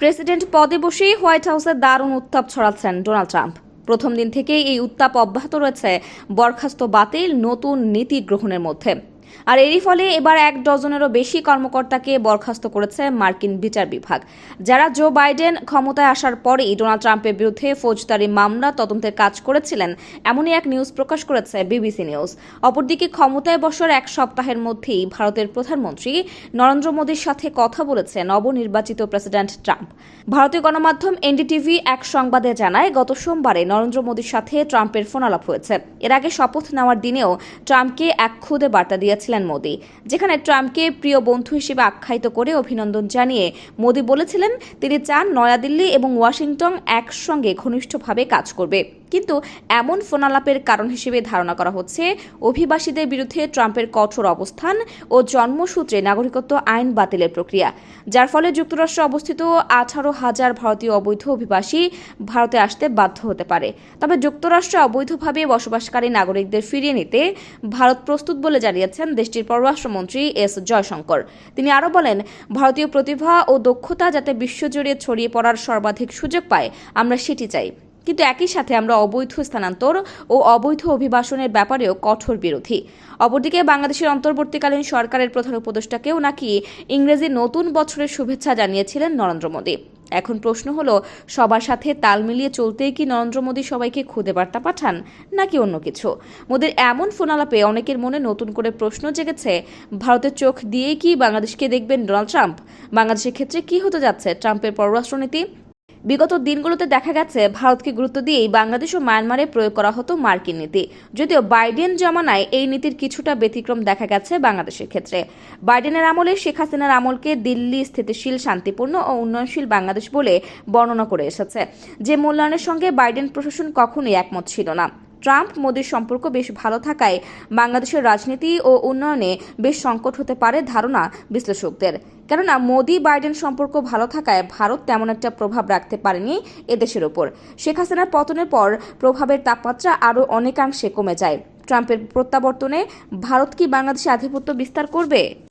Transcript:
President পদে বসে white হাউসে দারুণ উত্তাপ ছড়াচ্ছেন ডোনাল্ড ট্রাম্প। প্রথম দিন থেকেই এই উত্তাপ অব্যাহত রয়েছে বরখাস্ত বাতিল নতুন নীতি গ্রহণের মধ্যে। আর এরই ফলে এবার এক ডজনেরও বেশি কর্মকর্তাকে বরখাস্ত করেছে মার্কিন বিচার বিভাগ। যারা জো বাইডেন ক্ষমতায় আসার পরেই ডোনাল্ড ট্রাম্পের বিরুদ্ধে ফৌজদারি মামলা তদন্তের কাজ করেছিলেন, এমনই এক নিউজ প্রকাশ করেছে বিবিসি নিউজ। অপরদিকে ক্ষমতায় বসার এক সপ্তাহের মধ্যেই ভারতের প্রধানমন্ত্রী নরেন্দ্র মোদীর সাথে কথা বলেছে নবনির্বাচিত প্রেসিডেন্ট ট্রাম্প। ভারতীয় গণমাধ্যম এনডিটিভি এক সংবাদে জানায়, গত সোমবারে নরেন্দ্র মোদীর সাথে ট্রাম্পের ফোন ফোনালাপ হয়েছে। এর আগে শপথ নেওয়ার দিনেও ট্রাম্পকে এক খুদে বার্তা দিয়েছিলেন মোদী, যেখানে ট্রাম্পকে প্রিয় বন্ধু হিসেবে আখ্যায়িত করে অভিনন্দন জানিয়ে মোদী বলেছিলেন, তিনি চান নয়াদিল্লি এবং ওয়াশিংটন একসঙ্গে ঘনিষ্ঠভাবে কাজ করবে। কিন্তু এমন ফোনালাপের কারণ হিসেবে ধারণা করা হচ্ছে, অভিবাসীদের বিরুদ্ধে ট্রাম্পের কঠোর অবস্থান ও জন্মসূত্রে নাগরিকত্ব আইন বাতিলের প্রক্রিয়া, যার ফলে যুক্তরাষ্ট্রে অবস্থিত আঠারো হাজার ভারতীয় অবৈধ অভিবাসী ভারতে আসতে বাধ্য হতে পারে। তবে যুক্তরাষ্ট্রে অবৈধভাবে বসবাসকারী নাগরিকদের ফিরিয়ে নিতে ভারত প্রস্তুত বলে জানিয়েছেন দেশটির পররাষ্ট্রমন্ত্রী এস জয়শঙ্কর। তিনি আরও বলেন, ভারতীয় প্রতিভা ও দক্ষতা যাতে বিশ্বজুড়ে ছড়িয়ে পড়ার সর্বাধিক সুযোগ পায়, আমরা সেটি চাই। কিন্তু একই সাথে আমরা অবৈধ স্থানান্তর ও অবৈধ অভিবাসনের ব্যাপারেও কঠোর বিরোধী। অপরদিকে বাংলাদেশের অন্তর্বর্তীকালীন সরকারের প্রধান উপদেষ্টাকেও নাকি ইংরেজি নতুন বছরের শুভেচ্ছা জানিয়েছিলেন নরেন্দ্র মোদী। এখন প্রশ্ন হলো, সবার সাথে তাল মিলিয়ে চলতেই কি নরেন্দ্র মোদী সবাইকে খুদে বার্তা পাঠান নাকি অন্য কিছু? মোদীর এমন ফোনালাপে অনেকের মনে নতুন করে প্রশ্ন জেগেছে, ভারতের চোখ দিয়েই কি বাংলাদেশকে দেখবেন ডোনাল্ড ট্রাম্প? বাংলাদেশের ক্ষেত্রে কি হতে যাচ্ছে ট্রাম্পের পররাষ্ট্রনীতি? বিগত দিনগুলোতে দেখা গেছে, ভারতকে গুরুত্ব দিয়েই বাংলাদেশ ও মায়ানমারে প্রয়োগ করা হতো মার্কিন নীতি। যদিও বাইডেন জমানায় এই নীতির কিছুটা ব্যতিক্রম দেখা গেছে বাংলাদেশের ক্ষেত্রে। বাইডেনের আমলে শেখ হাসিনার আমলকে দিল্লি স্থিতিশীল, শান্তিপূর্ণ ও উন্নয়নশীল বাংলাদেশ বলে বর্ণনা করে এসেছে। যে মূল্যায়নের সঙ্গে বাইডেন প্রশাসন কখনোই একমত ছিল না। ট্রাম্প মোদীর সম্পর্ক বেশ ভালো থাকায় বাংলাদেশের রাজনীতি ও উন্নয়নে বেশ সংকট হতে পারে ধারণা বিশ্লেষকদের। কেননা, মোদি বাইডেন সম্পর্ক ভালো থাকায় ভারত তেমন একটা প্রভাব রাখতে পারেনি এদেশের ওপর। শেখ হাসিনার পতনের পর প্রভাবের তাপমাত্রা আরও অনেকাংশে কমে যায়। ট্রাম্পের প্রত্যাবর্তনে ভারত কি বাংলাদেশে আধিপত্য বিস্তার করবে?